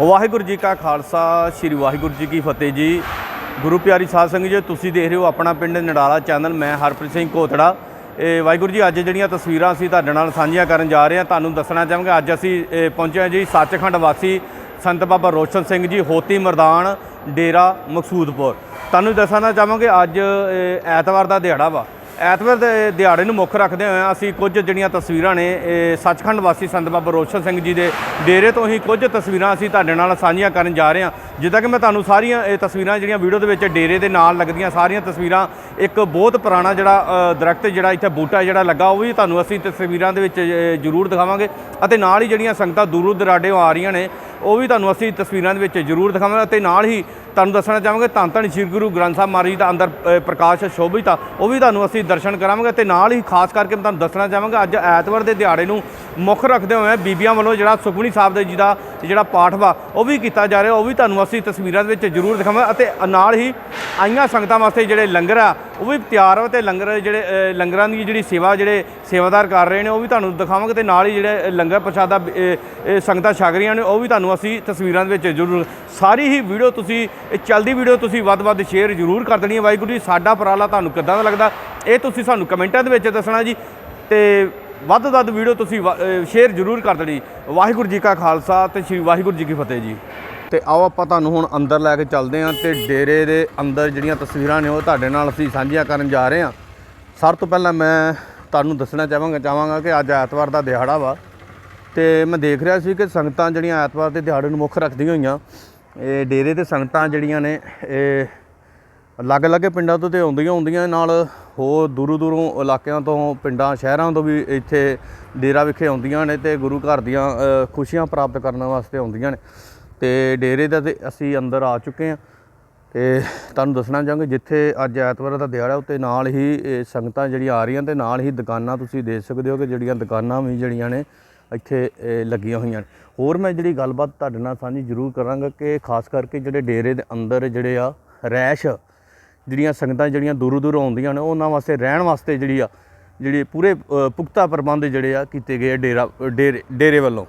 ਵਾਹਿਗੁਰੂ ਜੀ ਕਾ ਖਾਲਸਾ, ਸ੍ਰੀ ਵਾਹਿਗੁਰੂ ਜੀ ਕੀ ਫਤਿਹ ਜੀ। ਗੁਰੂ ਪਿਆਰੀ ਸਾਧ ਸੰਗਤ ਜੀ, ਤੁਸੀਂ ਦੇਖ ਰਹੇ ਹੋ ਆਪਣਾ ਪਿੰਡ ਨਡਾਲਾ ਚੈਨਲ, ਮੈਂ ਹਰਪ੍ਰੀਤ ਸਿੰਘ ਕੋਤੜਾ ਇਹ ਵਾਹਿਗੁਰੂ ਜੀ, ਅੱਜ ਜਿਹੜੀਆਂ ਤਸਵੀਰਾਂ ਅਸੀਂ ਤੁਹਾਡੇ ਨਾਲ ਸਾਂਝੀਆਂ ਕਰਨ ਜਾ ਰਹੇ ਹਾਂ, ਤੁਹਾਨੂੰ ਦੱਸਣਾ ਚਾਹਾਂਗੇ, ਅੱਜ ਅਸੀਂ ਪਹੁੰਚੇ ਹਾਂ ਜੀ ਸੱਚਖੰਡ ਵਾਸੀ ਸੰਤ ਬਾਬਾ ਰੋਸ਼ਨ ਸਿੰਘ ਜੀ, ਹੋਤੀ ਮਰਦਾਨ, ਡੇਰਾ ਮਕਸੂਦਪੁਰ। ਤੁਹਾਨੂੰ ਦੱਸਣਾ ਚਾਹਾਂਗੇ, ਅੱਜ ਐਤਵਾਰ ਦਾ ਦਿਹਾੜਾ ਵਾ। ਐਤਵਾਰ ਦੇ ਦਿਹਾੜੇ ਨੂੰ ਮੁੱਖ ਰੱਖਦੇ ਹੋਏ ਅਸੀਂ ਕੁਝ ਜਿਹੜੀਆਂ ਤਸਵੀਰਾਂ ਨੇ ਸੱਚਖੰਡ ਵਾਸੀ ਸੰਤ ਬਾਬਾ ਰੋਸ਼ਨ ਸਿੰਘ ਜੀ ਦੇ ਡੇਰੇ ਤੋਂ ਹੀ ਕੁਝ ਤਸਵੀਰਾਂ ਅਸੀਂ ਤੁਹਾਡੇ ਨਾਲ ਸਾਂਝੀਆਂ ਕਰਨ ਜਾ ਰਹੇ ਹਾਂ। ਜਿੱਦਾਂ ਕਿ ਮੈਂ ਤੁਹਾਨੂੰ ਸਾਰੀਆਂ ਇਹ ਤਸਵੀਰਾਂ ਜਿਹੜੀਆਂ ਵੀਡੀਓ ਦੇ ਵਿੱਚ ਡੇਰੇ ਦੇ ਨਾਲ ਲੱਗਦੀਆਂ ਸਾਰੀਆਂ ਤਸਵੀਰਾਂ ਇੱਕ ਬਹੁਤ ਪੁਰਾਣਾ ਜਿਹੜਾ ਅ, ਦਰਖਤ ਜਿਹੜਾ ਇੱਥੇ ਬੂਟਾ ਜਿਹੜਾ ਲੱਗਾ ਉਹ ਵੀ ਤੁਹਾਨੂੰ ਅਸੀਂ ਤਸਵੀਰਾਂ ਦੇ ਵਿੱਚ ਜ਼ਰੂਰ ਦਿਖਾਵਾਂਗੇ ਅਤੇ ਨਾਲ ਹੀ ਜਿਹੜੀਆਂ ਸੰਗਤਾਂ ਦੂਰੋਂ ਦਰਾਡੇ ਆ ਰਹੀਆਂ ਨੇ ਉਹ ਵੀ ਤੁਹਾਨੂੰ ਅਸੀਂ ਤਸਵੀਰਾਂ ਦੇ ਵਿੱਚ ਜ਼ਰੂਰ ਦਿਖਾਵਾਂਗੇ ਅਤੇ ਨਾਲ ਹੀ ਤੁਹਾਨੂੰ ਦੱਸਣਾ ਚਾਹਾਂਗੇ ਧੰਨ ਧੰਨ ਸ੍ਰੀ ਗੁਰੂ ਗ੍ਰੰਥ ਸਾਹਿਬ ਮਹਾਰਾਜ ਜੀ ਦਾ ਅੰਦਰ ਪ੍ਰਕਾਸ਼ ਸ਼ੋਭਿਤ ਆ, ਉਹ ਵੀ ਤੁਹਾਨੂੰ ਅਸੀਂ ਦਰਸ਼ਨ ਕਰਾਵਾਂਗੇ ਤੇ ਨਾਲ ਹੀ ਖਾਸ ਕਰਕੇ ਮੈਂ ਤੁਹਾਨੂੰ ਦੱਸਣਾ ਚਾਹਾਂਗਾ, ਅੱਜ ਐਤਵਾਰ ਦੇ ਦਿਹਾੜੇ ਨੂੰ ਮੁੱਖ ਰੱਖਦੇ ਹੋਏ ਬੀਬੀਆਂ ਵੱਲੋਂ ਜਿਹੜਾ ਸੁਖਮਨੀ ਸਾਹਿਬ ਦੇ ਜੀ ਦਾ ਜਿਹੜਾ ਪਾਠ ਵਾ, ਉਹ ਵੀ ਕੀਤਾ ਜਾ ਰਿਹਾ, ਉਹ ਵੀ ਤੁਹਾਨੂੰ ਅਸੀਂ ਤਸਵੀਰਾਂ ਦੇ ਵਿੱਚ ਜ਼ਰੂਰ ਦਿਖਾਵਾਂਗੇ ਅਤੇ ਨਾਲ ਹੀ ਆਈਆਂ ਸੰਗਤਾਂ ਵਾਸਤੇ ਜਿਹੜੇ ਲੰਗਰ ਆ ਉਹ ਵੀ ਤਿਆਰ ਵਾ ਤੇ ਲੰਗਰ ਜਿਹੜੇ ਲੰਗਰਾਂ ਦੀ ਜਿਹੜੀ ਸੇਵਾ, ਜਿਹੜੇ ਸੇਵਾਦਾਰ ਕਰ ਰਹੇ ਨੇ, ਉਹ ਵੀ ਤੁਹਾਨੂੰ ਦਿਖਾਵਾਂਗੇ ਤੇ ਨਾਲ ਹੀ ਜਿਹੜੇ ਲੰਗਰ ਪ੍ਰਸ਼ਾਦਾ ਸੰਗਤਾਂ ਛਕ ਰਹੀਆਂ ਨੇ, ਉਹ ਵੀ ਤੁਹਾਨੂੰ ਅਸੀਂ ਤਸਵੀਰਾਂ ਦੇ ਵਿੱਚ ਜ਼ਰੂਰ, ਸਾਰੀ ਹੀ ਵੀਡੀਓ ਤੁਸੀਂ, ਇਹ ਚੱਲਦੀ ਵੀਡੀਓ ਤੁਸੀਂ ਵੱਧ-ਵੱਧ ਸ਼ੇਅਰ ਜ਼ਰੂਰ ਕਰ ਦੇਣੀ ਹੈ ਵਾਹਿਗੁਰੂ ਜੀ, ਸਾਡਾ ਉਪਰਾਲਾ ਤੁਹਾਨੂੰ ਕਿੱਦਾਂ ਦਾ ਲੱਗਦਾ, ਇਹ ਤੁਸੀਂ ਸਾਨੂੰ ਕਮੈਂਟਾਂ ਦੇ ਵਿੱਚ ਦੱਸਣਾ ਜੀ, ਤੇ ਵੱਧ ਤੋਂ ਵੱਧ ਵੀਡੀਓ ਤੁਸੀਂ ਸ਼ੇਅਰ ਜ਼ਰੂਰ ਕਰ ਦੇਣੀ। ਵਾਹਿਗੁਰੂ ਜੀ ਕਾ ਖਾਲਸਾ ਤੇ ਸ੍ਰੀ ਵਾਹਿਗੁਰੂ ਜੀ ਕੀ ਫਤਿਹ ਜੀ। ਤੇ ਆਓ ਆਪਾਂ ਤੁਹਾਨੂੰ ਹੁਣ ਅੰਦਰ ਲੈ ਕੇ ਚੱਲਦੇ ਹਾਂ ਤੇ ਡੇਰੇ ਦੇ ਅੰਦਰ ਜਿਹੜੀਆਂ ਤਸਵੀਰਾਂ ਨੇ ਉਹ ਤੁਹਾਡੇ ਨਾਲ ਅਸੀਂ ਸਾਂਝੀਆਂ ਕਰਨ ਜਾ ਰਹੇ ਹਾਂ। ਸਭ ਤੋਂ ਪਹਿਲਾਂ ਮੈਂ ਤੁਹਾਨੂੰ ਦੱਸਣਾ ਚਾਹਾਂਗਾ ਚਾਹਾਂਗਾ ਕਿ ਅੱਜ ਐਤਵਾਰ ਦਾ ਦਿਹਾੜਾ ਵਾ ਤੇ ਮੈਂ ਦੇਖ ਰਿਹਾ ਸੀ ਕਿ ਸੰਗਤਾਂ ਜਿਹੜੀਆਂ ਐਤਵਾਰ ਦੇ ਦਿਹਾੜੇ ਨੂੰ ਮੁੱਖ ਰੱਖਦੀਆਂ ਹੋਈਆਂ, ਇਹ ਡੇਰੇ ਤੇ ਸੰਗਤਾਂ ਜਿਹੜੀਆਂ ਨੇ, ਇਹ ਅਲੱਗ-ਅਲੱਗ ਪਿੰਡਾਂ ਤੋਂ ਤੇ ਆਉਂਦੀਆਂ ਹੁੰਦੀਆਂ ਨਾਲ ਹੋਰ ਦੂਰੋਂ ਦੂਰੋਂ ਇਲਾਕਿਆਂ ਤੋਂ, ਪਿੰਡਾਂ, ਸ਼ਹਿਰਾਂ ਤੋਂ ਵੀ ਇੱਥੇ ਡੇਰਾ ਵਿਖੇ ਆਉਂਦੀਆਂ ਨੇ ਤੇ ਗੁਰੂ ਘਰ ਦੀਆਂ ਖੁਸ਼ੀਆਂ ਪ੍ਰਾਪਤ ਕਰਨ ਵਾਸਤੇ ਆਉਂਦੀਆਂ ਨੇ। ਤੇ ਡੇਰੇ ਦਾ ਤੇ ਅਸੀਂ ਅੰਦਰ ਆ ਚੁੱਕੇ ਹਾਂ। ਤੇ ਤੁਹਾਨੂੰ ਦੱਸਣਾ ਚਾਹਾਂਗੇ, ਜਿੱਥੇ ਅੱਜ ਐਤਵਾਰ ਦਾ ਦਿਹਾੜਾ ਉੱਤੇ ਨਾਲ ਹੀ ਸੰਗਤਾਂ ਜਿਹੜੀਆਂ ਆ ਰਹੀਆਂ ਤੇ ਨਾਲ ਹੀ ਦੁਕਾਨਾਂ ਤੁਸੀਂ ਦੇਖ ਸਕਦੇ ਹੋ ਕਿ ਜਿਹੜੀਆਂ ਦੁਕਾਨਾਂ ਵੀ ਜਿਹੜੀਆਂ ਨੇ ਇੱਥੇ ਲੱਗੀਆਂ ਹੋਈਆਂ ਨੇ। ਹੋਰ ਮੈਂ ਜਿਹੜੀ ਗੱਲਬਾਤ ਤੁਹਾਡੇ ਨਾਲ ਸਾਂਝੀ ਜ਼ਰੂਰ ਕਰਾਂਗਾ ਕਿ ਖਾਸ ਕਰਕੇ ਜਿਹੜੇ ਡੇਰੇ ਦੇ ਅੰਦਰ ਜਿਹੜੇ ਆ ਰੈਸ਼, ਜਿਹੜੀਆਂ ਸੰਗਤਾਂ ਜਿਹੜੀਆਂ ਦੂਰੋਂ ਦੂਰੋਂ ਆਉਂਦੀਆਂ ਨੇ, ਉਹਨਾਂ ਵਾਸਤੇ, ਰਹਿਣ ਵਾਸਤੇ ਜਿਹੜੀ ਆ, ਜਿਹੜੀ ਪੂਰੇ ਪੁਖਤਾ ਪ੍ਰਬੰਧ ਜਿਹੜੇ ਆ ਕੀਤੇ ਗਏ ਆ ਡੇਰਾ, ਡੇਰੇ ਡੇਰੇ ਵੱਲੋਂ।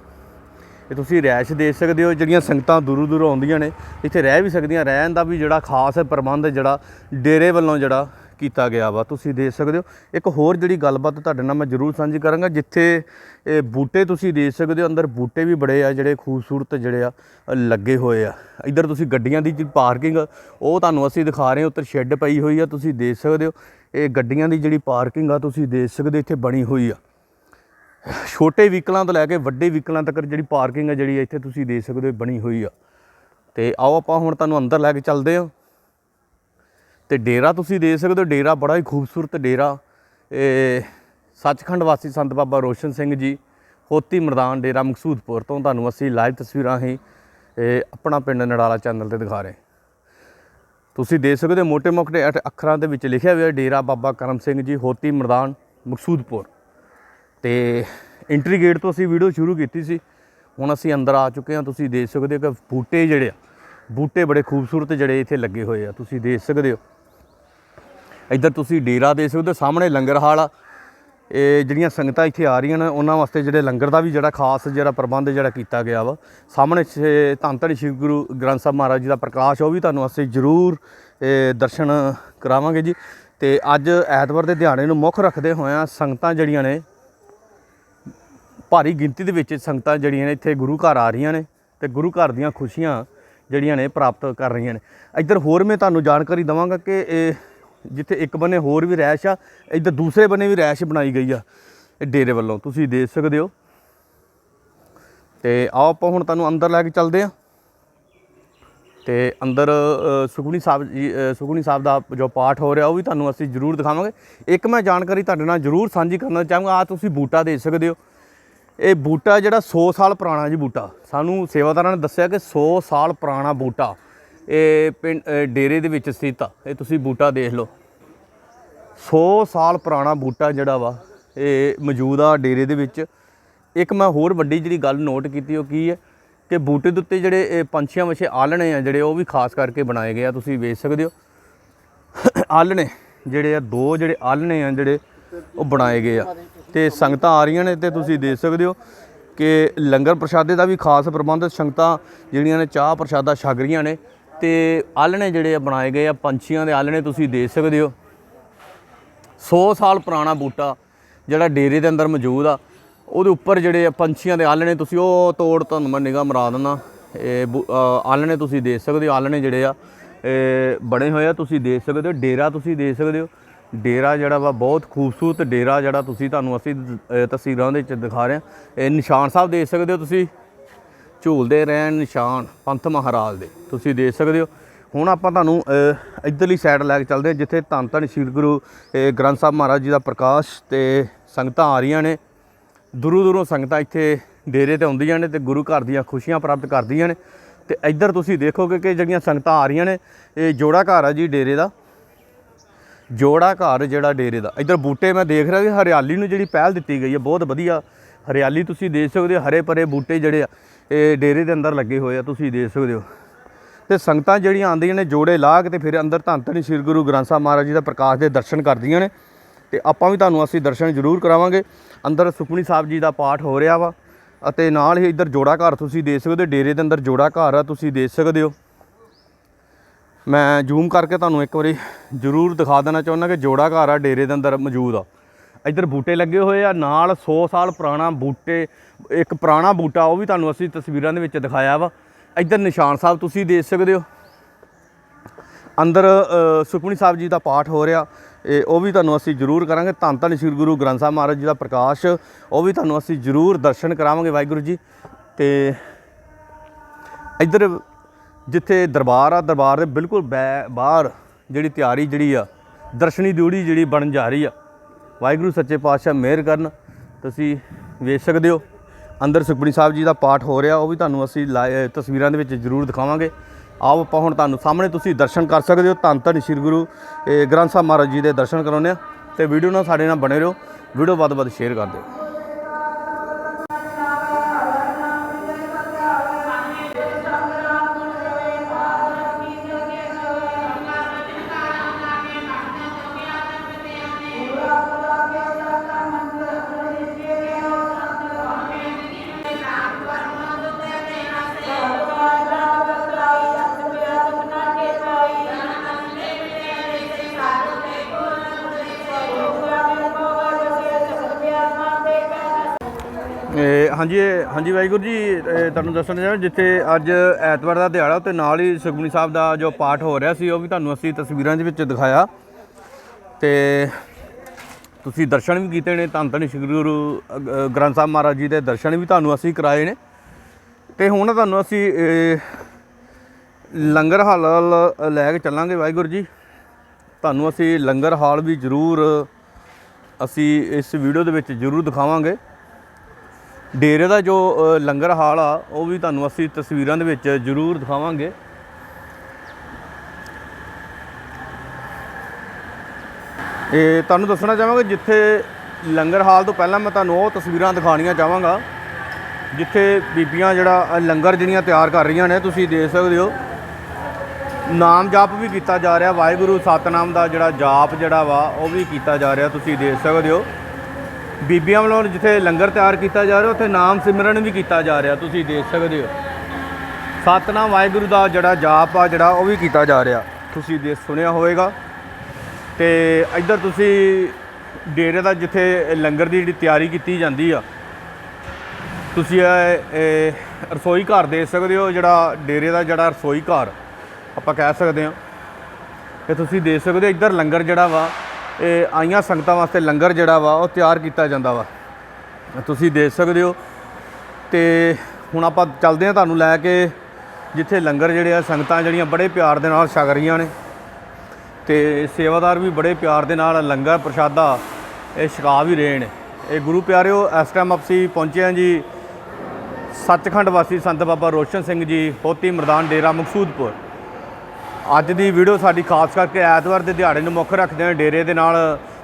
ਇਹ ਤੁਸੀਂ ਰੈਸ਼ ਦੇ ਸਕਦੇ ਹੋ, ਜਿਹੜੀਆਂ ਸੰਗਤਾਂ ਦੂਰੋਂ ਦੂਰੋਂ ਆਉਂਦੀਆਂ ਨੇ, ਇੱਥੇ ਰਹਿ ਵੀ ਸਕਦੀਆਂ, ਰਹਿਣ ਦਾ ਵੀ ਜਿਹੜਾ ਖਾਸ ਪ੍ਰਬੰਧ ਜਿਹੜਾ ਡੇਰੇ ਵੱਲੋਂ ਜਿਹੜਾ ਕੀਤਾ ਗਿਆ ਵਾ, ਤੁਸੀਂ ਦੇਖ ਸਕਦੇ ਹੋ। ਇੱਕ ਹੋਰ ਜਿਹੜੀ ਗੱਲਬਾਤ ਤੁਹਾਡੇ ਨਾਲ ਮੈਂ ਜ਼ਰੂਰ ਸਾਂਝੀ ਕਰਾਂਗਾ, ਜਿੱਥੇ ਇਹ ਬੂਟੇ ਤੁਸੀਂ ਦੇਖ ਸਕਦੇ ਹੋ, ਅੰਦਰ ਬੂਟੇ ਵੀ ਬੜੇ ਆ, ਜਿਹੜੇ ਖੂਬਸੂਰਤ ਜਿਹੜੇ ਆ, ਲੱਗੇ ਹੋਏ ਆ। ਇੱਧਰ ਤੁਸੀਂ ਗੱਡੀਆਂ ਦੀ ਪਾਰਕਿੰਗ, ਉਹ ਤੁਹਾਨੂੰ ਅਸੀਂ ਦਿਖਾ ਰਹੇ ਹਾਂ ਉੱਤਰ ਸ਼ੈੱਡ ਪਈ ਹੋਈ ਆ, ਤੁਸੀਂ ਦੇਖ ਸਕਦੇ ਹੋ। ਇਹ ਗੱਡੀਆਂ ਦੀ ਜਿਹੜੀ ਪਾਰਕਿੰਗ ਆ, ਤੁਸੀਂ ਦੇਖ ਸਕਦੇ ਇੱਥੇ ਬਣੀ ਹੋਈ ਆ। ਛੋਟੇ ਵਹੀਕਲਾਂ ਤੋਂ ਲੈ ਕੇ ਵੱਡੇ ਵਹੀਕਲਾਂ ਤੱਕ ਜਿਹੜੀ ਪਾਰਕਿੰਗ ਹੈ ਜਿਹੜੀ ਇੱਥੇ ਤੁਸੀਂ ਦੇਖ ਸਕਦੇ ਹੋ ਬਣੀ ਹੋਈ ਆ। ਤੇ ਆਓ ਆਪਾਂ ਹੁਣ ਤੁਹਾਨੂੰ ਅੰਦਰ ਲੈ ਕੇ ਚੱਲਦੇ ਹਾਂ। ਤੇ ਡੇਰਾ ਤੁਸੀਂ ਦੇਖ ਸਕਦੇ ਹੋ, ਡੇਰਾ ਬੜਾ ਹੀ ਖੂਬਸੂਰਤ ਡੇਰਾ। ਇਹ ਸੱਚਖੰਡ ਵਾਸੀ ਸੰਤ ਬਾਬਾ ਰੋਸ਼ਨ ਸਿੰਘ ਜੀ ਹੋਤੀ ਮਰਦਾਨ ਡੇਰਾ ਮਕਸੂਦਪੁਰ ਤੋਂ ਤੁਹਾਨੂੰ ਅਸੀਂ ਲਾਈਵ ਤਸਵੀਰਾਂ ਹੀ, ਇਹ ਆਪਣਾ ਪਿੰਡ ਨੜਾਲਾ ਚੈਨਲ ਤੇ ਦਿਖਾ ਰਹੇ ਤੁਸੀਂ ਦੇਖ ਸਕਦੇ ਹੋ ਮੋٹے ਮੋਟੇ ਅੱਖਰਾਂ ਦੇ ਵਿੱਚ ਲਿਖਿਆ ਹੋਇਆ ਡੇਰਾ ਬਾਬਾ ਕਰਮ ਸਿੰਘ ਜੀ ਹੋਤੀ ਮਰਦਾਨ ਮਕਸੂਦਪੁਰ। ਤੇ ਐਂਟਰੀ ਗੇਟ ਤੋਂ ਅਸੀਂ ਵੀਡੀਓ ਸ਼ੁਰੂ ਕੀਤੀ ਸੀ। ਹੁਣ ਅਸੀਂ ਅੰਦਰ ਆ ਚੁੱਕੇ ਹਾਂ। ਤੁਸੀਂ ਦੇਖ ਸਕਦੇ ਹੋ ਕਿ ਬੂਟੇ ਜਿਹੜੇ ਆ, ਬੂਟੇ ਬੜੇ ਖੂਬਸੂਰਤ ਜਿਹੜੇ ਇੱਥੇ ਲੱਗੇ ਹੋਏ ਆ। ਤੁਸੀਂ ਦੇਖ ਸਕਦੇ ਹੋ। ਇੱਧਰ ਤੁਸੀਂ ਡੇਰਾ ਦੇਖ ਸਕਦੇ ਹੋ। ਸਾਹਮਣੇ ਲੰਗਰ ਹਾਲ ਆ। ਇਹ ਜਿਹੜੀਆਂ ਸੰਗਤਾਂ ਇੱਥੇ ਆ ਰਹੀਆਂ ਨੇ, ਉਹਨਾਂ ਵਾਸਤੇ ਜਿਹੜੇ ਲੰਗਰ ਦਾ ਵੀ ਜਿਹੜਾ ਖਾਸ ਜਿਹੜਾ ਪ੍ਰਬੰਧ ਜਿਹੜਾ ਕੀਤਾ ਗਿਆ ਵਾ। ਸਾਹਮਣੇ ਛੇ- ਧੰਨ ਧੰਨ ਸ਼੍ਰੀ ਗੁਰੂ ਗ੍ਰੰਥ ਸਾਹਿਬ ਮਹਾਰਾਜ ਜੀ ਦਾ ਪ੍ਰਕਾਸ਼, ਉਹ ਵੀ ਤੁਹਾਨੂੰ ਅਸੀਂ ਜ਼ਰੂਰ ਦਰਸ਼ਨ ਕਰਾਵਾਂਗੇ ਜੀ। ਤੇ ਅੱਜ ਐਤਵਾਰ ਦੇ ਦਿਹਾੜੇ ਨੂੰ ਮੁੱਖ ਰੱਖਦੇ ਹੋਇਆਂ ਸੰਗਤਾਂ ਜਿਹੜੀਆਂ ਨੇ ਭਾਰੀ ਗਿਣਤੀ ਦੇ ਵਿੱਚ ਸੰਗਤਾਂ ਜਿਹੜੀਆਂ ਨੇ ਇੱਥੇ ਗੁਰੂ ਘਰ ਆ ਰਹੀਆਂ ਨੇ ਤੇ ਗੁਰੂ ਘਰ ਦੀਆਂ ਖੁਸ਼ੀਆਂ ਜਿਹੜੀਆਂ ਨੇ ਪ੍ਰਾਪਤ ਕਰ ਰਹੀਆਂ ਨੇ। ਇੱਧਰ ਹੋਰ ਮੈਂ ਤੁਹਾਨੂੰ ਜਾਣਕਾਰੀ ਦਵਾਂਗਾ ਕਿ ਇਹ ਜਿੱਥੇ ਇੱਕ ਬੰਨੇ ਹੋਰ ਵੀ ਰੈਸ਼ ਆ ਇੱਧਰ ਦੂਸਰੇ ਬੰਨੇ ਵੀ ਰੈਸ਼ ਬਣਾਈ ਗਈ ਆ ਇਹ ਡੇਰੇ ਵੱਲੋਂ। ਤੁਸੀਂ ਦੇਖ ਸਕਦੇ ਹੋ। ਤੇ ਆਓ ਆਪਾਂ ਹੁਣ ਤੁਹਾਨੂੰ ਅੰਦਰ ਲੈ ਕੇ ਚੱਲਦੇ ਆ ਤੇ ਅੰਦਰ ਅ, ਸੁਖਮਨੀ ਸਾਹਿਬ ਜੀ ਅ, ਸੁਖਮਨੀ ਸਾਹਿਬ ਦਾ ਜੋ ਪਾਠ ਹੋ ਰਿਹਾ ਉਹ ਵੀ ਤੁਹਾਨੂੰ ਅਸੀਂ ਜ਼ਰੂਰ ਦਿਖਾਵਾਂਗੇ। ਇੱਕ ਮੈਂ ਜਾਣਕਾਰੀ ਤੁਹਾਡੇ ਨਾਲ ਜ਼ਰੂਰ ਸਾਂਝੀ ਕਰਨਾ ਚਾਹਾਂਗਾ। ਆ ਤੁਸੀਂ ਬੂਟਾ ਦੇਖ ਸਕਦੇ ਹੋ। ਇਹ ਬੂਟਾ ਜਿਹੜਾ 100 ਸਾਲ ਪੁਰਾਣਾ ਜੀ ਬੂਟਾ। ਸਾਨੂੰ ਸੇਵਾਦਾਰਾਂ ਨੇ ਦੱਸਿਆ ਕਿ 100 ਸਾਲ ਪੁਰਾਣਾ ਬੂਟਾ ਇਹ ਪਿੰਡ ਡੇਰੇ ਦੇ ਵਿੱਚ ਸਥਿਤ ਆ। ਇਹ ਤੁਸੀਂ ਬੂਟਾ ਦੇਖ ਲਓ। 100 ਸਾਲ ਪੁਰਾਣਾ ਬੂਟਾ ਜਿਹੜਾ ਵਾ, ਇਹ ਮੌਜੂਦ ਆ ਡੇਰੇ ਦੇ ਵਿੱਚ। ਇੱਕ ਮੈਂ ਹੋਰ ਵੱਡੀ ਜਿਹੜੀ ਗੱਲ ਨੋਟ ਕੀਤੀ, ਉਹ ਕੀ ਹੈ ਕਿ ਬੂਟੇ ਦੇ ਉੱਤੇ ਜਿਹੜੇ ਇਹ ਪੰਛੀਆਂ ਵਛੇ ਆਲਣੇ ਆ ਜਿਹੜੇ, ਉਹ ਵੀ ਖਾਸ ਕਰਕੇ ਬਣਾਏ ਗਏ ਆ, ਤੁਸੀਂ ਵੇਚ ਸਕਦੇ ਹੋ। ਆਲਣੇ ਜਿਹੜੇ ਆ, ਦੋ ਜਿਹੜੇ ਆਲਣੇ ਆ ਜਿਹੜੇ, ਉਹ ਬਣਾਏ ਗਏ ਆ। ਤੇ ਸੰਗਤਾਂ ਆ ਰਹੀਆਂ ਨੇ ਤੇ ਤੁਸੀਂ ਦੇਖ ਸਕਦੇ ਹੋ ਕਿ ਲੰਗਰ ਪ੍ਰਸ਼ਾਦੇ ਦਾ ਵੀ ਖਾਸ ਪ੍ਰਬੰਧ ਸੰਗਤਾਂ ਜਿਹੜੀਆਂ ਨੇ ਚਾਹ ਪ੍ਰਸ਼ਾਦਾ ਛਕ ਰਹੀਆਂ ਨੇ ਤੇ ਆਲਣੇ ਜਿਹੜੇ ਆ ਬਣਾਏ ਗਏ ਆ ਪੰਛੀਆਂ ਦੇ ਆਲਣੇ ਤੁਸੀਂ ਦੇਖ ਸਕਦੇ ਹੋ। 100 ਸਾਲ ਪੁਰਾਣਾ ਬੂਟਾ ਜਿਹੜਾ ਡੇਰੇ ਦੇ ਅੰਦਰ ਮੌਜੂਦ ਆ ਉਹਦੇ ਉੱਪਰ ਜਿਹੜੇ ਆ ਪੰਛੀਆਂ ਦੇ ਆਲਣੇ ਤੁਸੀਂ ਉਹ ਤੋੜ ਤੁਹਾਨੂੰ ਮੈਂ ਨਿਗਾਹ ਮਰਾ ਦਿੰਦਾ। ਇਹ ਬੂ- ਅ, ਆਲਣੇ ਤੁਸੀਂ ਦੇਖ ਸਕਦੇ ਹੋ ਆਲਣੇ ਜਿਹੜੇ ਆ ਬਣੇ ਹੋਏ ਆ ਤੁਸੀਂ ਦੇਖ ਸਕਦੇ ਹੋ ਡੇਰਾ ਤੁਸੀਂ ਦੇਖ ਸਕਦੇ ਹੋ। ਡੇਰਾ ਜਿਹੜਾ ਵਾ ਬਹੁਤ ਖੂਬਸੂਰਤ ਡੇਰਾ ਜਿਹੜਾ ਤੁਸੀਂ ਤੁਹਾਨੂੰ ਅਸੀਂ ਤਸਵੀਰਾਂ ਦੇ ਵਿੱਚ ਦਿਖਾ ਰਹੇ ਹਾਂ। ਇਹ ਨਿਸ਼ਾਨ ਸਾਹਿਬ ਦੇਖ ਸਕਦੇ ਹੋ ਤੁਸੀਂ? ਝੂਲਦੇ ਰਹਿਣ ਨਿਸ਼ਾਨ ਪੰਥ ਮਹਾਰਾਜ ਦੇ। ਤੁਸੀਂ ਦੇਖ ਸਕਦੇ ਹੋ। ਹੁਣ ਆਪਾਂ ਤੁਹਾਨੂੰ ਅ, ਇੱਧਰਲੀ ਸਾਈਡ ਲੈ ਕੇ ਚੱਲਦੇ ਹਾਂ ਜਿੱਥੇ ਧੰਨ ਧੰਨ ਸ੍ਰੀ ਗੁਰੂ ਅ, ਗ੍ਰੰਥ ਸਾਹਿਬ ਮਹਾਰਾਜ ਜੀ ਦਾ ਪ੍ਰਕਾਸ਼ ਤੇ ਸੰਗਤਾਂ ਆ ਰਹੀਆਂ ਨੇ। ਦੂਰੋਂ ਦੂਰੋਂ ਸੰਗਤਾਂ ਇੱਥੇ ਡੇਰੇ ਤੇ ਆਉਂਦੀਆਂ ਨੇ ਤੇ ਗੁਰੂ ਘਰ ਦੀਆਂ ਖੁਸ਼ੀਆਂ ਪ੍ਰਾਪਤ ਕਰਦੀਆਂ ਨੇ। ਤੇ ਇੱਧਰ ਤੁਸੀਂ ਦੇਖੋਗੇ ਕਿ ਜਿਹੜੀਆਂ ਸੰਗਤਾਂ ਆ ਰਹੀਆਂ ਨੇ ਇਹ ਜੋੜਾ ਘਰ ਆ ਜੀ ਡੇਰੇ ਦਾ। ਜੋੜਾ ਘਰ ਜਿਹੜਾ ਡੇਰੇ ਦਾ। ਇੱਧਰ ਬੂਟੇ ਮੈਂ ਦੇਖ ਰਿਹਾ ਕਿ ਹਰਿਆਲੀ ਨੂੰ ਜਿਹੜੀ ਪਹਿਲ ਦਿੱਤੀ ਗਈ ਹੈ, ਬਹੁਤ ਵਧੀਆ। ਹਰਿਆਲੀ ਤੁਸੀਂ ਦੇਖ ਸਕਦੇ ਹੋ, ਹਰੇ ਭਰੇ ਬੂਟੇ ਜਿਹੜੇ ਆ, ਇਹ ਡੇਰੇ ਦੇ ਅੰਦਰ ਲੱਗੇ ਹੋਏ ਆ, ਤੁਸੀਂ ਦੇਖ ਸਕਦੇ ਹੋ। ਤੇ ਸੰਗਤਾਂ ਜਿਹੜੀਆਂ ਆਉਂਦੀਆਂ ਨੇ ਜੋੜੇ ਲਾ ਕੇ ਤੇ ਫਿਰ ਅੰਦਰ ਧੰਨ ਧੰਨ ਸ੍ਰੀ ਗੁਰੂ ਗ੍ਰੰਥ ਸਾਹਿਬ ਮਹਾਰਾਜ ਜੀ ਦਾ ਪ੍ਰਕਾਸ਼ ਦੇ ਦਰਸ਼ਨ ਕਰਦੀਆਂ ਨੇ। ਤੇ ਆਪਾਂ ਵੀ ਤੁਹਾਨੂੰ ਅਸੀਂ ਦਰਸ਼ਨ ਜ਼ਰੂਰ ਕਰਾਵਾਂਗੇ। ਅੰਦਰ ਸੁਖਮਨੀ ਸਾਹਿਬ ਜੀ ਦਾ ਪਾਠ ਹੋ ਰਿਹਾ ਵਾ। ਅਤੇ ਨਾਲ ਹੀ ਇੱਧਰ ਜੋੜਾ ਘਰ ਤੁਸੀਂ ਦੇਖ ਸਕਦੇ ਹੋ, ਡੇਰੇ ਦੇ ਅੰਦਰ ਜੋੜਾ ਘਰ ਆ, ਤੁਸੀਂ ਦੇਖ ਸਕਦੇ ਹੋ। ਮੈਂ ਜ਼ੂਮ ਕਰਕੇ ਤੁਹਾਨੂੰ ਇੱਕ ਵਾਰੀ ਜ਼ਰੂਰ ਦਿਖਾ ਦੇਣਾ ਚਾਹੁੰਦਾ ਕਿ ਜੋੜਾ ਘਰ ਆ, ਡੇਰੇ ਦੇ ਅੰਦਰ ਮੌਜੂਦ ਆ। ਇੱਧਰ ਬੂਟੇ ਲੱਗੇ ਹੋਏ ਆ, ਨਾਲ 100 ਸਾਲ ਪੁਰਾਣਾ ਬੂਟੇ, ਇੱਕ ਪੁਰਾਣਾ ਬੂਟਾ, ਉਹ ਵੀ ਤੁਹਾਨੂੰ ਅਸੀਂ ਤਸਵੀਰਾਂ ਦੇ ਵਿੱਚ ਦਿਖਾਇਆ ਵਾ। ਇੱਧਰ ਨਿਸ਼ਾਨ ਸਾਹਿਬ ਤੁਸੀਂ ਦੇਖ ਸਕਦੇ ਹੋ। ਅੰਦਰ ਸੁਖਮਨੀ ਸਾਹਿਬ ਜੀ ਦਾ ਪਾਠ ਹੋ ਰਿਹਾ, ਇਹ ਉਹ ਵੀ ਤੁਹਾਨੂੰ ਅਸੀਂ ਜ਼ਰੂਰ ਕਰਾਂਗੇ। ਧੰਨ ਧੰਨ ਸ੍ਰੀ ਗੁਰੂ ਗ੍ਰੰਥ ਸਾਹਿਬ ਮਹਾਰਾਜ ਜੀ ਦਾ ਪ੍ਰਕਾਸ਼, ਉਹ ਵੀ ਤੁਹਾਨੂੰ ਅਸੀਂ ਜ਼ਰੂਰ ਦਰਸ਼ਨ ਕਰਾਵਾਂਗੇ ਵਾਹਿਗੁਰੂ ਜੀ। ਤੇ ਇੱਧਰ ਜਿੱਥੇ ਦਰਬਾਰ ਆ, ਦਰਬਾਰ ਦੇ ਬਿਲਕੁਲ ਬੈ- ਬਾਹਰ ਜਿਹੜੀ ਤਿਆਰੀ ਜਿਹੜੀ ਆ, ਦਰਸ਼ਨੀ ਡਿਊਟੀ ਜਿਹੜੀ ਬਣਨ ਜਾ ਰਹੀ ਆ। ਵਾਹਿਗੁਰੂ ਸੱਚੇ ਪਾਤਸ਼ਾਹ ਮਿਹਰ ਕਰਨ। ਤੁਸੀਂ ਵੇਖ ਸਕਦੇ ਹੋ, ਅੰਦਰ ਸੁਖਮਨੀ ਸਾਹਿਬ ਜੀ ਦਾ ਪਾਠ ਹੋ ਰਿਹਾ, ਉਹ ਵੀ ਤੁਹਾਨੂੰ ਅਸੀਂ ਲਾਇ- ਤਸਵੀਰਾਂ ਦੇ ਵਿੱਚ ਜ਼ਰੂਰ ਦਿਖਾਵਾਂਗੇ। ਆਓ ਆਪਾਂ ਹੁਣ ਤੁਹਾਨੂੰ ਸਾਹਮਣੇ ਤੁਸੀਂ ਦਰਸ਼ਨ ਕਰ ਸਕਦੇ ਹੋ। ਧੰਨ ਧੰਨ ਸ੍ਰੀ ਗੁਰੂ ਗ੍ਰੰਥ ਸਾਹਿਬ ਮਹਾਰਾਜ ਜੀ ਦੇ ਦਰਸ਼ਨ ਕਰਾਉਂਦੇ ਆ। ਤੇ ਵੀਡੀਓ ਨਾਲ ਸਾਡੇ ਨਾਲ ਬਣੇ ਰਹੋ। ਵੀਡੀਓ ਵੱਧ ਵੱਧ ਸ਼ੇਅਰ ਕਰ ਦਿਓ। ਹਾਂਜੀ ਹਾਂਜੀ ਵਾਹਿਗੁਰੂ ਜੀ, ਇਹ ਤੁਹਾਨੂੰ ਦੱਸਣਾ ਚਾਹਾਂ ਜਿੱਥੇ ਅੱਜ ਐਤਵਾਰ ਦਾ ਦਿਹਾੜਾ ਤੇ ਨਾਲ ਹੀ ਸੁਖਮਨੀ ਸਾਹਿਬ ਦਾ ਜੋ ਪਾਠ ਹੋ ਰਿਹਾ ਸੀ, ਉਹ ਵੀ ਤੁਹਾਨੂੰ ਅਸੀਂ ਤਸਵੀਰਾਂ ਦੇ ਵਿੱਚ ਦਿਖਾਇਆ। ਤੇ ਤੁਸੀਂ ਦਰਸ਼ਨ ਵੀ ਕੀਤੇ ਨੇ, ਧੰਨ ਧੰਨ ਸ੍ਰੀ ਗੁਰੂ ਗ੍ਰੰਥ ਸਾਹਿਬ ਮਹਾਰਾਜ ਜੀ ਦੇ ਦਰਸ਼ਨ ਵੀ ਤੁਹਾਨੂੰ ਅਸੀਂ ਕਰਾਏ ਨੇ। ਤੇ ਹੁਣ ਤੁਹਾਨੂੰ ਅਸੀਂ ਲੰਗਰ ਹਾਲ ਲੈ ਕੇ ਚੱਲਾਂਗੇ ਵਾਹਿਗੁਰੂ ਜੀ। ਤੁਹਾਨੂੰ ਅਸੀਂ ਲੰਗਰ ਹਾਲ ਵੀ ਜ਼ਰੂਰ ਅਸੀਂ ਇਸ ਵੀਡੀਓ ਦੇ ਵਿੱਚ ਜ਼ਰੂਰ ਦਿਖਾਵਾਂਗੇ। ਡੇਰੇ ਦਾ ਜੋ ਲੰਗਰ ਹਾਲ ਆ, ਉਹ ਵੀ ਤੁਹਾਨੂੰ ਅਸੀਂ ਤਸਵੀਰਾਂ ਦੇ ਵਿੱਚ ਜ਼ਰੂਰ ਦਿਖਾਵਾਂਗੇ। ਇਹ ਤੁਹਾਨੂੰ ਦੱਸਣਾ ਚਾਹਾਂਗਾ, ਜਿੱਥੇ ਲੰਗਰ ਹਾਲ ਤੋਂ ਪਹਿਲਾਂ ਮੈਂ ਤੁਹਾਨੂੰ ਉਹ ਤਸਵੀਰਾਂ ਦਿਖਾਣੀਆਂ ਚਾਹਾਂਗਾ, ਜਿੱਥੇ ਬੀਬੀਆਂ ਜਿਹੜਾ ਲੰਗਰ ਜਿਹੜੀਆਂ ਤਿਆਰ ਕਰ ਰਹੀਆਂ ਨੇ, ਤੁਸੀਂ ਦੇਖ ਸਕਦੇ ਹੋ। ਨਾਮ ਜਾਪ ਵੀ ਕੀਤਾ ਜਾ ਰਿਹਾ, ਵਾਹਿਗੁਰੂ ਸਤਨਾਮ ਦਾ ਜਿਹੜਾ ਜਾਪ ਜਿਹੜਾ ਵਾ, ਉਹ ਵੀ ਕੀਤਾ ਜਾ ਰਿਹਾ, ਤੁਸੀਂ ਦੇਖ ਸਕਦੇ ਹੋ। ਬੀਬੀਆਂ ਵੱਲੋਂ ਜਿੱਥੇ ਲੰਗਰ ਤਿਆਰ ਕੀਤਾ ਜਾ ਰਿਹਾ, ਉੱਥੇ ਨਾਮ ਸਿਮਰਨ ਵੀ ਕੀਤਾ ਜਾ ਰਿਹਾ। ਤੁਸੀਂ ਦੇਖ ਸਕਦੇ ਹੋ। ਸਤਨਾਮ ਵਾਹਿਗੁਰੂ ਦਾ ਜਿਹੜਾ ਜਾਪ ਆ, ਜਿਹੜਾ ਉਹ ਵੀ ਕੀਤਾ ਜਾ ਰਿਹਾ। ਤੁਸੀਂ ਦੇ ਸੁਣਿਆ ਹੋਵੇਗਾ। ਤੇ ਇੱਧਰ ਤੁਸੀਂ ਡੇਰੇ ਦਾ ਜਿੱਥੇ ਲੰਗਰ ਦੀ ਜਿਹੜੀ ਤਿਆਰੀ ਕੀਤੀ ਜਾਂਦੀ ਆ, ਤੁਸੀਂ ਇਹ ਰਸੋਈ ਘਰ ਦੇਖ ਸਕਦੇ ਹੋ, ਜਿਹੜਾ ਡੇਰੇ ਦਾ ਜਿਹੜਾ ਰਸੋਈ ਘਰ, ਆਪਾਂ ਕਹਿ ਸਕਦੇ ਹਾਂ। ਤੇ ਤੁਸੀਂ ਦੇਖ ਸਕਦੇ ਹੋ, ਇੱਧਰ ਲੰਗਰ ਜਿਹੜਾ ਵਾ ਇਹ ਆਈਆਂ ਸੰਗਤਾਂ ਵਾਸਤੇ ਲੰਗਰ ਜਿਹੜਾ ਵਾ, ਉਹ ਤਿਆਰ ਕੀਤਾ ਜਾਂਦਾ ਵਾ। ਤੁਸੀਂ ਦੇਖ ਸਕਦੇ ਹੋ। ਤੇ ਹੁਣ ਆਪਾਂ ਚੱਲਦੇ ਹਾਂ ਤੁਹਾਨੂੰ ਲੈ ਕੇ, ਜਿੱਥੇ ਲੰਗਰ ਜਿਹੜੇ ਆ, ਸੰਗਤਾਂ ਜਿਹੜੀਆਂ ਬੜੇ ਪਿਆਰ ਦੇ ਨਾਲ ਛਕ ਰਹੀਆਂ ਨੇ। ਤੇ ਸੇਵਾਦਾਰ ਵੀ ਬੜੇ ਪਿਆਰ ਦੇ ਨਾਲ ਲੰਗਰ ਪ੍ਰਸ਼ਾਦਾ, ਇਹ ਛਕਾ ਵੀ ਰਹੇ ਨੇ। ਇਹ ਗੁਰੂ ਪਿਆਰਿਓ, ਇਸ ਟਾਈਮ ਅਸੀਂ ਪਹੁੰਚੇ ਹਾਂ ਜੀ ਸੱਚਖੰਡ ਵਾਸੀ ਸੰਤ ਬਾਬਾ ਰੋਸ਼ਨ ਸਿੰਘ ਜੀ, ਹੋਤੀ ਮਰਦਾਨ ਡੇਰਾ ਮਕਸੂਦਪੁਰ। ਅੱਜ ਦੀ ਵੀਡੀਓ ਸਾਡੀ ਖਾਸ ਕਰਕੇ ਐਤਵਾਰ ਦੇ ਦਿਹਾੜੇ ਨੂੰ ਮੁੱਖ ਰੱਖਦੇ ਹਾਂ ਡੇਰੇ ਦੇ ਨਾਲ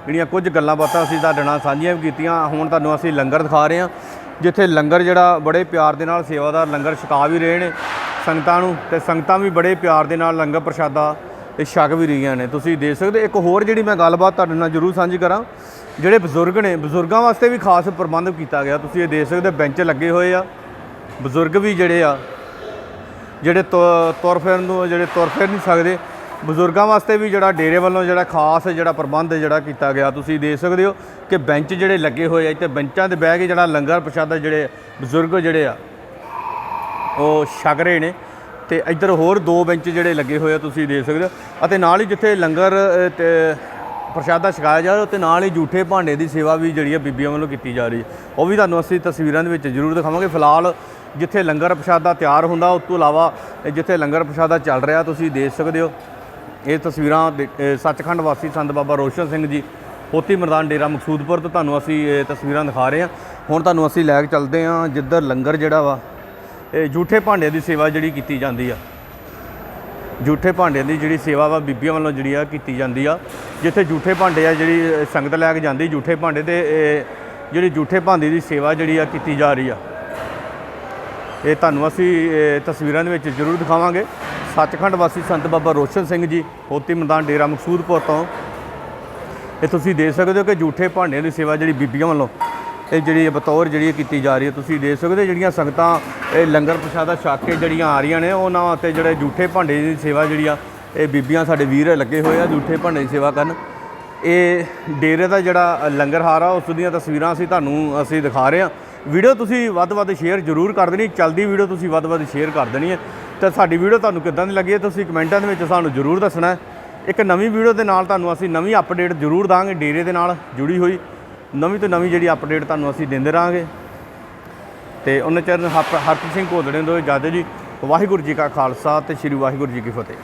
ਜਿਹੜੀਆਂ ਕੁਝ ਗੱਲਾਂ ਬਾਤਾਂ ਅਸੀਂ ਤੁਹਾਡੇ ਨਾਲ ਸਾਂਝੀਆਂ ਵੀ ਕੀਤੀਆਂ। ਹੁਣ ਤੁਹਾਨੂੰ ਅਸੀਂ ਲੰਗਰ ਦਿਖਾ ਰਹੇ ਹਾਂ, ਜਿੱਥੇ ਲੰਗਰ ਜਿਹੜਾ ਬੜੇ ਪਿਆਰ ਦੇ ਨਾਲ ਸੇਵਾਦਾਰ ਲੰਗਰ ਛਕਾ ਵੀ ਰਹੇ ਨੇ। ਸੰਗਤਾਂ ਨੂੰ ਤੇ ਸੰਗਤਾਂ ਵੀ ਬੜੇ ਪਿਆਰ ਦੇ ਨਾਲ ਲੰਗਰ ਪ੍ਰਸ਼ਾਦਾ ਤੇ ਛਕ ਵੀ ਰਹੀਆਂ ਨੇ। ਤੁਸੀਂ ਦੇਖ ਸਕਦੇ, ਇੱਕ ਹੋਰ ਜਿਹੜੀ ਮੈਂ ਗੱਲਬਾਤ ਤੁਹਾਡੇ ਨਾਲ ਜ਼ਰੂਰ ਸਾਂਝੀ ਕਰਾਂ, ਜਿਹੜੇ ਬਜ਼ੁਰਗ ਨੇ, ਬਜ਼ੁਰਗਾਂ ਵਾਸਤੇ ਵੀ ਖਾਸ ਪ੍ਰਬੰਧ ਕੀਤਾ ਗਿਆ। ਤੁਸੀਂ ਇਹ ਦੇਖ ਸਕਦੇ ਬੈਂਚ ਲੱਗੇ ਹੋਏ ਆ। ਬਜ਼ੁਰਗ ਵੀ ਜਿਹੜੇ ਆ ਜਿਹੜੇ ਤੁ- ਤੁਰ ਫਿਰਨ ਨੂੰ, ਜਿਹੜੇ ਤੁਰ ਫਿਰ ਨਹੀਂ ਸਕਦੇ, ਬਜ਼ੁਰਗਾਂ ਵਾਸਤੇ ਵੀ ਜਿਹੜਾ ਡੇਰੇ ਵੱਲੋਂ ਜਿਹੜਾ ਖਾਸ ਜਿਹੜਾ ਪ੍ਰਬੰਧ ਜਿਹੜਾ ਕੀਤਾ ਗਿਆ, ਤੁਸੀਂ ਦੇਖ ਸਕਦੇ ਹੋ ਕਿ ਬੈਂਚ ਜਿਹੜੇ ਲੱਗੇ ਹੋਏ ਆ, ਇੱਥੇ ਬੈਂਚਾਂ ਤੇ ਬਹਿ ਕੇ ਜਿਹੜਾ ਲੰਗਰ ਪ੍ਰਸ਼ਾਦਾ ਜਿਹੜੇ ਬਜ਼ੁਰਗ ਜਿਹੜੇ ਆ, ਉਹ ਛਕ ਰਹੇ ਨੇ। ਤੇ ਇੱਧਰ ਹੋਰ ਦੋ ਬੈਂਚ ਜਿਹੜੇ ਲੱਗੇ ਹੋਏ ਆ, ਤੁਸੀਂ ਦੇਖ ਸਕਦੇ ਹੋ। ਅਤੇ ਨਾਲ ਹੀ ਜਿੱਥੇ ਲੰਗਰ ਤੇ ਪ੍ਰਸ਼ਾਦਾ ਛਕਾਇਆ ਜਾ ਰਿਹਾ ਤੇ ਨਾਲ ਹੀ ਝੂਠੇ ਭਾਂਡੇ ਦੀ ਸੇਵਾ ਵੀ ਜਿਹੜੀ ਆ ਬੀਬੀਆਂ ਵੱਲੋਂ ਕੀਤੀ ਜਾ ਰਹੀ ਹੈ। ਉਹ ਵੀ ਤੁਹਾਨੂੰ ਅਸੀਂ ਤਸਵੀਰਾਂ ਦੇ ਵਿੱਚ ਜ਼ਰੂਰ ਦਿਖਾਵਾਂਗੇ। ਫਿਲਹਾਲ ਜਿੱਥੇ ਲੰਗਰ ਪ੍ਰਸ਼ਾਦਾ ਤਿਆਰ ਹੁੰਦਾ, ਉਸ ਤੋਂ ਇਲਾਵਾ ਜਿੱਥੇ ਲੰਗਰ ਪ੍ਰਸ਼ਾਦਾ ਚੱਲ ਰਿਹਾ, ਤੁਸੀਂ ਦੇਖ ਸਕਦੇ ਹੋ। ਇਹ ਤਸਵੀਰਾਂ ਦੇ- ਸੱਚਖੰਡ ਵਾਸੀ ਸੰਤ ਬਾਬਾ ਰੋਸ਼ਨ ਸਿੰਘ ਜੀ ਹੋਤੀ ਮਰਦਾਨ ਡੇਰਾ ਮਕਸੂਦਪੁਰ ਤੋਂ ਤੁਹਾਨੂੰ ਅਸੀਂ ਇਹ ਤਸਵੀਰਾਂ ਦਿਖਾ ਰਹੇ ਹਾਂ। ਹੁਣ ਤੁਹਾਨੂੰ ਅਸੀਂ ਲੈ ਕੇ ਚੱਲਦੇ ਹਾਂ ਜਿੱਧਰ ਲੰਗਰ ਜਿਹੜਾ ਵਾ, ਇਹ ਝੂਠੇ ਭਾਂਡੇ ਦੀ ਸੇਵਾ ਜਿਹੜੀ ਕੀਤੀ ਜਾਂਦੀ ਆ। ਝੂਠੇ ਭਾਂਡਿਆਂ ਦੀ ਜਿਹੜੀ ਸੇਵਾ ਵਾ ਬੀਬੀਆਂ ਵੱਲੋਂ ਜਿਹੜੀ ਆ ਕੀਤੀ ਜਾਂਦੀ ਆ। ਜਿੱਥੇ ਝੂਠੇ ਭਾਂਡੇ ਆ ਜਿਹੜੀ ਸੰਗਤ ਲੈ ਕੇ ਜਾਂਦੀ ਝੂਠੇ ਭਾਂਡੇ ਤੇ ਜਿਹੜੀ ਝੂਠੇ ਭਾਂਡੇ ਦੀ ਸੇਵਾ ਜਿਹੜੀ ਆ ਕੀਤੀ ਜਾ ਰਹੀ ਆ। ਇਹ ਤੁਹਾਨੂੰ ਅਸੀਂ ਤਸਵੀਰਾਂ ਦੇ ਵਿੱਚ ਜ਼ਰੂਰ ਦਿਖਾਵਾਂਗੇ। ਸੱਚਖੰਡ ਵਾਸੀ ਸੰਤ ਬਾਬਾ ਰੋਸ਼ਨ ਸਿੰਘ ਜੀ, ਹੋਤੀ ਮੈਦਾਨ ਡੇਰਾ ਮਕਸੂਦਪੁਰ ਤੋਂ। ਇਹ ਤੁਸੀਂ ਦੇਖ ਸਕਦੇ ਹੋ ਕਿ ਝੂਠੇ ਭਾਂਡਿਆਂ ਦੀ ਸੇਵਾ ਜਿਹੜੀ ਬੀਬੀਆਂ ਵੱਲੋਂ, ਇਹ ਜਿਹੜੀ ਬਤੌਰ ਜਿਹੜੀ ਕੀਤੀ ਜਾ ਰਹੀ ਹੈ। ਤੁਸੀਂ ਦੇਖ ਸਕਦੇ ਹੋ ਜਿਹੜੀਆਂ ਸੰਗਤਾਂ, ਇਹ ਲੰਗਰ ਪ੍ਰਸ਼ਾਦਾ ਛਕ ਕੇ ਜਿਹੜੀਆਂ ਆ ਰਹੀਆਂ ਨੇ, ਉਹਨਾਂ ਵਾਸਤੇ ਜਿਹੜੇ ਝੂਠੇ ਭਾਂਡੇ ਦੀ ਸੇਵਾ ਜਿਹੜੀ ਆ, ਇਹ ਬੀਬੀਆਂ ਸਾਡੇ ਵੀਰ ਲੱਗੇ ਹੋਏ ਆ ਝੂਠੇ ਭਾਂਡੇ ਦੀ ਸੇਵਾ ਕਰਨ। ਇਹ ਡੇਰੇ ਦਾ ਜਿਹੜਾ ਲੰਗਰ ਹਾਰ ਆ, ਉਸ ਦੀਆਂ ਤਸਵੀਰਾਂ ਅਸੀਂ ਤੁਹਾਨੂੰ, ਅਸੀਂ ਦਿਖਾ ਰਹੇ ਹਾਂ। ਵੀਡੀਓ ਤੁਸੀਂ ਵੱਧ ਵੱਧ ਸ਼ੇਅਰ ਜ਼ਰੂਰ ਕਰ ਦੇਣੀ, ਚਲਦੀ ਵੀਡੀਓ ਤੁਸੀਂ ਵੱਧ ਵੱਧ ਸ਼ੇਅਰ ਕਰ ਦੇਣੀ ਹੈ। ਤੇ ਸਾਡੀ ਵੀਡੀਓ ਤੁਹਾਨੂੰ ਕਿੱਦਾਂ ਦੀ ਲੱਗੀ ਹੈ, ਤੁਸੀਂ ਕਮੈਂਟਾਂ ਦੇ ਵਿੱਚ ਸਾਨੂੰ ਜ਼ਰੂਰ ਦੱਸਣਾ ਇੱਕ ਨਵੀਂ ਵੀਡੀਓ ਦੇ ਨਾਲ ਤੁਹਾਨੂੰ ਅਸੀਂ ਨਵੀਂ ਅਪਡੇਟ ਜ਼ਰੂਰ ਦਾਂਗੇ, ਡੇਰੇ ਦੇ ਨਾਲ ਜੁੜੀ ਹੋਈ। ਨਵੀਂ ਤੋਂ ਨਵੀਂ ਜਿਹੜੀ ਅਪਡੇਟ ਤੁਹਾਨੂੰ ਅਸੀਂ ਦਿੰਦੇ ਰਹਾਂਗੇ। ਤੇ ਉਹਨਾਂ ਚਰਨ ਹਰਪ੍ਰੀਤ ਸਿੰਘ ਘੋਦੜੇ ਤੋਂ ਇਜਾਜ਼ਤ ਜੀ। ਵਾਹਿਗੁਰੂ ਜੀ ਕਾ ਖਾਲਸਾ ਤੇ ਸ੍ਰੀ ਵਾਹਿਗੁਰੂ ਜੀ ਕੀ ਫਤਿਹ।